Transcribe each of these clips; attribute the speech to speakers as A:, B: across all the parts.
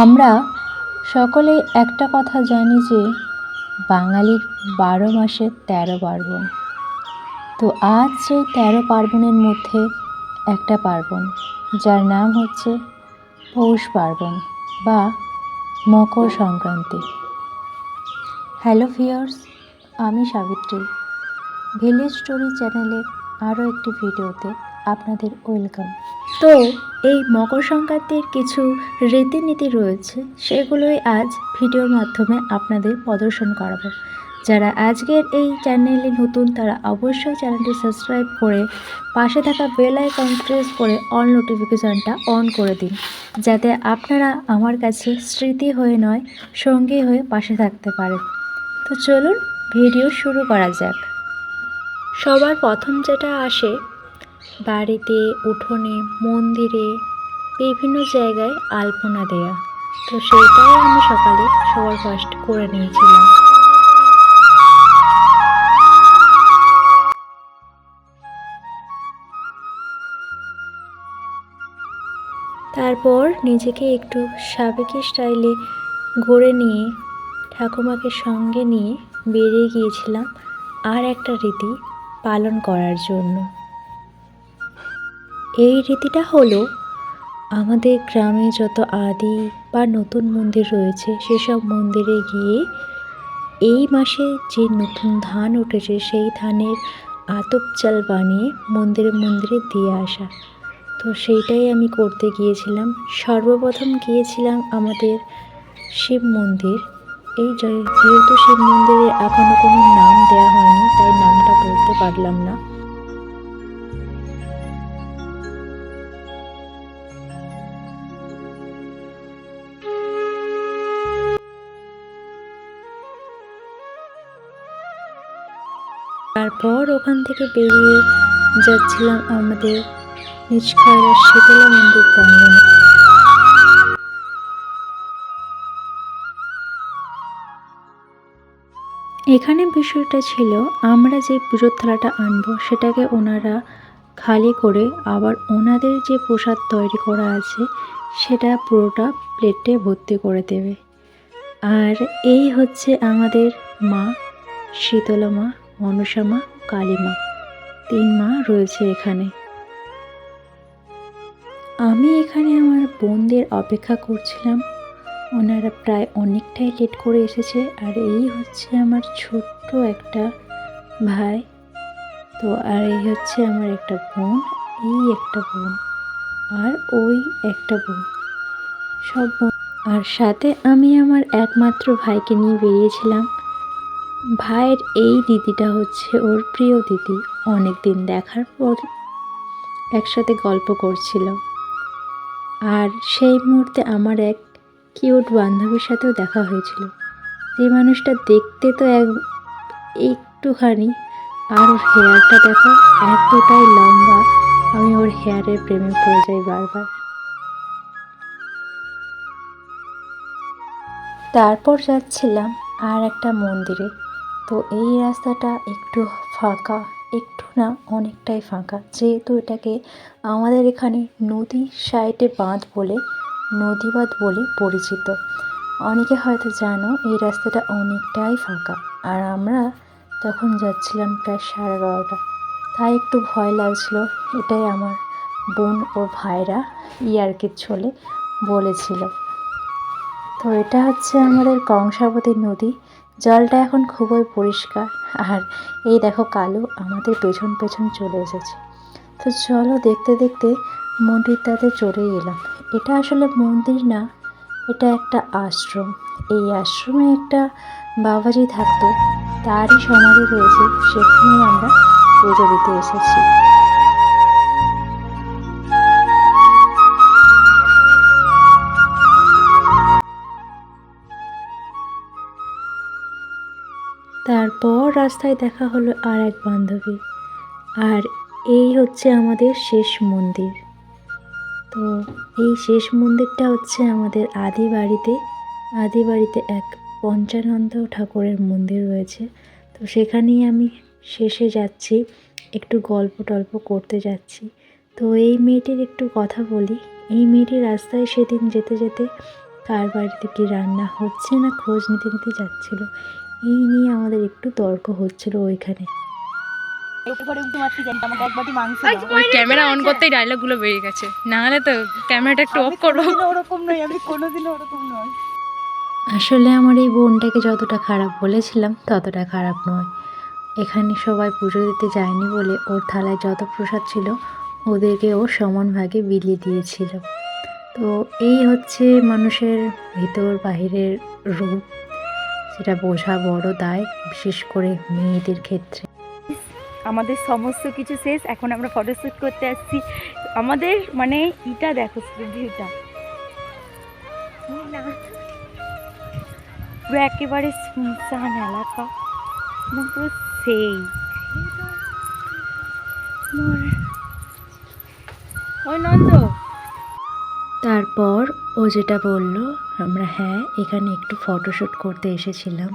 A: আমরা সকলেই একটা কথা জানি যে বাঙালির বারো মাসে তেরো পার্বণ। তো আজ সেই তেরো পার্বণের মধ্যে একটা পার্বণ, যার নাম হচ্ছে পৌষ পার্বণ বা মকর সংক্রান্তি। হ্যালো ভিউয়ার্স, আমি সাবিত্রী। ভিলেজ স্টোরি চ্যানেলের আরও একটি ভিডিওতে আপনাদের ওয়েলকাম। তো এই মকর সংক্রান্তির কিছু রীতিনীতি রয়েছে, সেগুলোই আজ ভিডিওর মাধ্যমে আপনাদের প্রদর্শন করাবো। যারা আজকের এই চ্যানেলে নতুন, তারা অবশ্যই চ্যানেলটি সাবস্ক্রাইব করে পাশে থাকা বেল আইকন প্রেস করে অল নোটিফিকেশানটা অন করে দিন, যাতে আপনারা আমার কাছে স্মৃতি হয়ে নয়, সঙ্গী হয়ে পাশে থাকতে পারেন। তো চলুন ভিডিও শুরু করা যাক। সবার প্রথম যেটা আসে বাড়িতে, উঠোনে, মন্দিরে, বিভিন্ন জায়গায় আলপনা দেয়া। তো সেইটাই আমি সকালে সবার ফার্স্ট করে নিয়েছিলাম। তারপর নিজেকে একটু সাবেকি স্টাইলে ঘুরে নিয়ে, ঠাকুমাকে সঙ্গে নিয়ে বেরিয়ে গিয়েছিলাম আর একটা রীতি পালন করার জন্য। এই রীতিটা হলো, আমাদের গ্রামে যত আদি বা নতুন মন্দির রয়েছে, সেসব মন্দিরে গিয়ে এই মাসে যে নতুন ধান উঠেছে, সেই ধানের আতপ চাল বানিয়ে মন্দিরে মন্দিরে দিয়ে আসা। তো সেইটাই আমি করতে গিয়েছিলাম। সর্বপ্রথম গিয়েছিলাম আমাদের শিব মন্দির। এই যেহেতু শিব মন্দিরে এখনও কোনো নাম দেওয়া হয়নি, তাই নামটা বলতে পারলাম না। তারপর ওখান থেকে বেরিয়ে যাচ্ছিলাম আমাদের নিচখাড়া শীতলা মন্দির প্রাঙ্গণে। এখানে বিষয়টা ছিল, আমরা যে পুজোর থালাটা আনব, সেটাকে ওনারা খালি করে আবার ওনাদের যে প্রসাদ তৈরি করা আছে, সেটা পুরোটা প্লেটে ভর্তি করে দেবে। আর এই হচ্ছে আমাদের মা, শীতলা মা। মনসা মা কালী মা তিন মা রয়েছে এখানে। আমি এখানে আমার বোনদের অপেক্ষা করছিলাম। ওনারা প্রায় অনেকটাই লেট করে এসেছে আর এই হচ্ছে আমার ছোট্ট একটা ভাই। তো আর এই হচ্ছে আমার একটা বোন, এই একটা বোন আর ওই একটা বোন। সব বোন। আর সাথে আমি আমার একমাত্র ভাইকে নিয়ে বেরিয়েছিলাম। ভাইয়ের এই দিদিটা হচ্ছে ওর প্রিয় দিদি। অনেক দিন দেখার পর একসাথে গল্প করছিল। আর সেই মুহূর্তে আমার এক কিউট বান্ধবীর সাথেও দেখা হয়েছিল। যে মানুষটা দেখতে তো এক একটুখানি আর ওর হেয়ারটা দেখো এতটাই লম্বা, আমি ওর হেয়ারের প্রেমে পড়ে যাই বারবার। তারপর যাচ্ছিলাম আর একটা মন্দিরে। তো এই রাস্তাটা একটু ফাঁকা, একটু না অনেকটাই ফাঁকা। যেহেতু এটাকে আমাদের এখানে নদী সাইডে বাঁধ বলে নদী বাঁধ বলে পরিচিত। অনেকে হয়তো জানো এই রাস্তাটা অনেকটাই ফাঁকা। আর আমরা তখন যাচ্ছিলাম প্রায় সাড়ে বারোটা তাই একটু ভয় লাগছিল, এটাই আমার বোন ও ভাইরা ইয়ার্কির ছলে বলেছিল। তো এটা হচ্ছে আমাদের কংসাবতী নদী। জলটা এখন খুবই পরিষ্কার। আর এই দেখো কালো আমাদের পেছন পেছন চলে এসেছে। তো চলো দেখতে দেখতে মন্দিরটাতে চলে এলাম। এটা আসলে মন্দির না, এটা একটা আশ্রম। এই আশ্রমে একটা বাবাজি থাকতো, তারই সমাধি রয়েছে, সেখানেই আমরা পুজো দিতে এসেছি। তারপর রাস্তায় দেখা হলো আর এক বান্ধবী। আর এই হচ্ছে আমাদের শেষ মন্দির। তো এই শেষ মন্দিরটা হচ্ছে আমাদের আদি বাড়িতে। আদি বাড়িতে এক পঞ্চানন্দ ঠাকুরের মন্দির রয়েছে। তো সেখানেই আমি শেষে যাচ্ছি, একটু গল্প টল্প করতে যাচ্ছি। তো এই মেয়েটির একটু কথা বলি। এই মেয়েটি রাস্তায় সেদিন যেতে যেতে কার বাড়িতে কি রান্না হচ্ছে না খোঁজ নিতে নিতে যাচ্ছিল। এই নিয়ে আমাদের একটু তর্ক হচ্ছিল ওইখানে।
B: ওই ক্যামেরা অন করতেই ডায়লগগুলো বেরিয়ে গেছে। না হলে তো ক্যামেরাটা একটু অফ করব
C: ওরকম নয় আমি কোনোদিনও ওরকম নয়
A: আসলে আমার এই বোনটাকে যতটা খারাপ বলেছিলাম ততটা খারাপ নয়। এখানে সবাই পুজো দিতে যায়নি বলে ওর থালায় যত প্রসাদ ছিল ওদেরকে ও সমান ভাগে বিলিয়ে দিয়েছিল। তো এই হচ্ছে মানুষের ভিতর বাহিরের রূপ। সেটা বোঝা বড় দায় বিশেষ করে মেয়েদের ক্ষেত্রে।
C: আমাদের সমস্ত কিছু শেষ এখন আমরা ফটোশ্যুট করতে আসছি। আমাদের মানে ইটা দেখো ভিউটা পুরো একেবারে শুনশান এলাকা পুরো সেই। ওই নন্দ।
A: তারপর ও যেটা বলল, আমরা হ্যাঁ এখানে একটু ফটোশ্যুট করতে এসেছিলাম।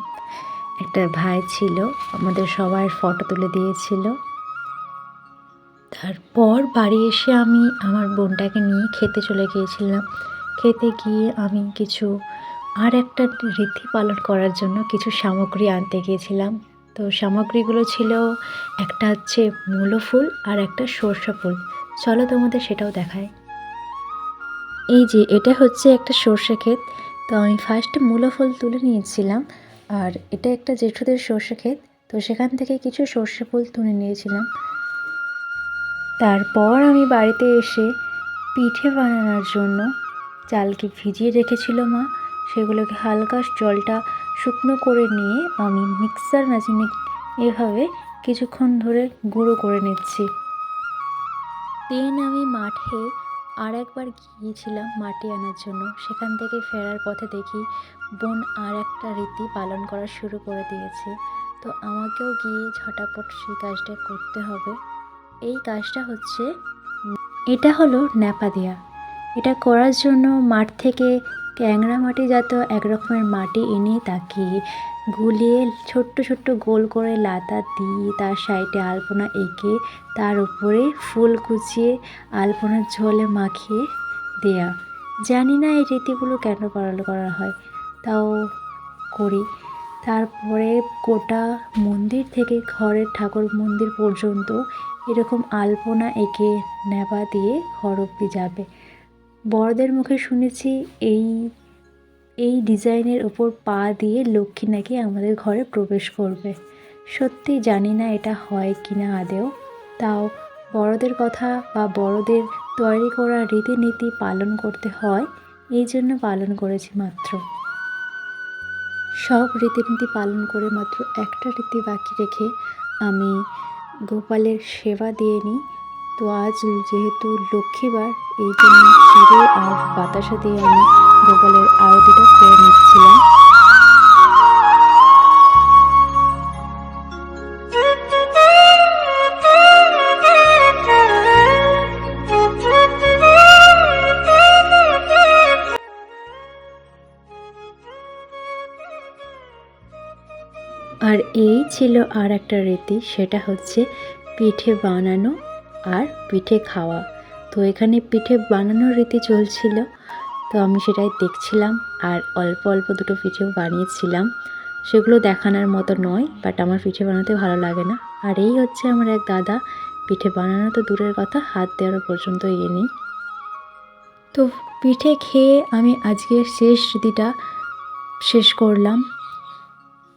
A: একটা ভাই ছিল, আমাদের সবার ফটো তুলে দিয়েছিল। তারপর বাড়ি এসে আমি আমার বোনটাকে নিয়ে খেতে চলে গিয়েছিলাম। খেতে গিয়ে আমি কিছু, আর একটা রীতি পালন করার জন্য কিছু সামগ্রী আনতে গিয়েছিলাম। তো সামগ্রীগুলো ছিল, একটা হচ্ছে মূলো ফুল আর একটা সর্ষে ফুল। চলো তোমাদের সেটাও দেখায় এই যে, এটা হচ্ছে একটা সর্ষে ক্ষেত। তো আমি ফার্স্টে মূলো ফুল তুলে নিয়েছিলাম, আর এটা একটা জেঠুদের সর্ষে ক্ষেত। তো সেখান থেকে কিছু সর্ষে ফুল তুলে নিয়েছিলাম। তারপর আমি বাড়িতে এসে পিঠে বানানোর জন্য চালকে ভিজিয়ে রেখেছিল মা। সেগুলোকে হালকা জলটা শুকনো করে নিয়ে আমি মিক্সার মেশিনে এভাবে কিছুক্ষণ ধরে গুঁড়ো করে নিচ্ছি। দেন আমি মাঠে আর একবার গিয়েছিলাম মাটি আনার জন্য। সেখান থেকে ফেরার পথে দেখি বোন আর একটা রীতি পালন করা শুরু করে দিয়েছে। তো আমাকেও গিয়ে ঝটাপট সেই কাজটা করতে হবে। এই কাজটা হচ্ছে এটা হলো ন্যাপা দেয়া। এটা করার জন্য মাঠ থেকে ক্যাংরা মাটি জাত এক রকমের মাটি এনে তাকে গুলিয়ে ছোট্ট ছোট্ট গোল করে লাতা দিয়ে তার সাইডে আলপনা এঁকে তার উপরে ফুল কুচিয়ে আলপনার ঝোলে মাখিয়ে দেয়া। জানি না এই রীতিগুলো কেন পালন করা হয়, তাও করি। তারপরে গোটা মন্দির থেকে ঘরের ঠাকুর মন্দির পর্যন্ত এরকম আলপনা এঁকে নেবা দিয়ে ঘর অব্দি যাবে। বড়দের মুখে শুনেছি এই এই ডিজাইনের ওপর পা দিয়ে লক্ষ্মী নাকি আমাদের ঘরে প্রবেশ করবে। সত্যি জানি না এটা হয় কি না আদেও তাও বড়দের কথা বা বড়দের তৈরি করা রীতিনীতি পালন করতে হয়, এই জন্য পালন করেছি মাত্র। সব রীতিনীতি পালন করে মাত্র একটা রীতি বাকি রেখে আমি গোপালের সেবা দিয়ে নিই। তো আজ যেহেতু লক্ষ্মীবার, এই জন্য চিড়ে আর বাতাসা দিয়ে আমি গোপালের আরতিটা করে নিচ্ছিলাম। আর এই ছিল আর একটা রীতি, সেটা হচ্ছে পিঠে বানানো আর পিঠে খাওয়া। তো এখানে পিঠে বানানোর রীতি চলছিল। তো আমি সেটাই দেখছিলাম আর অল্প অল্প দুটো পিঠেও বানিয়েছিলাম। সেগুলো দেখানোর মতো নয় বাট আমার পিঠে বানাতে ভালো লাগে না। আর এই হচ্ছে আমার এক দাদা, পিঠে বানানো তো দূরের কথা, হাত দেওয়ার পর্যন্ত ইয়ে নেই। তো পিঠে খেয়ে আমি আজকের শেষ রীতিটা শেষ করলাম।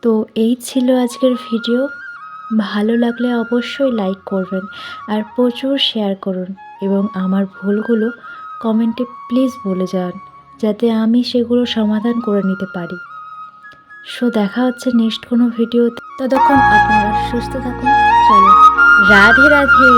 A: তো এই ছিল আজকের ভিডিও। ভালো লাগলে অবশ্যই লাইক করবেন আর প্রচুর শেয়ার করুন এবং আমার ভুলগুলো কমেন্টে প্লিজ বলে যান, যাতে আমি সেগুলো সমাধান করে নিতে পারি। সো দেখা হচ্ছে নেক্সট কোনো ভিডিও ততক্ষণ আপনারা সুস্থ থাকুন চলো রাধে রাধে।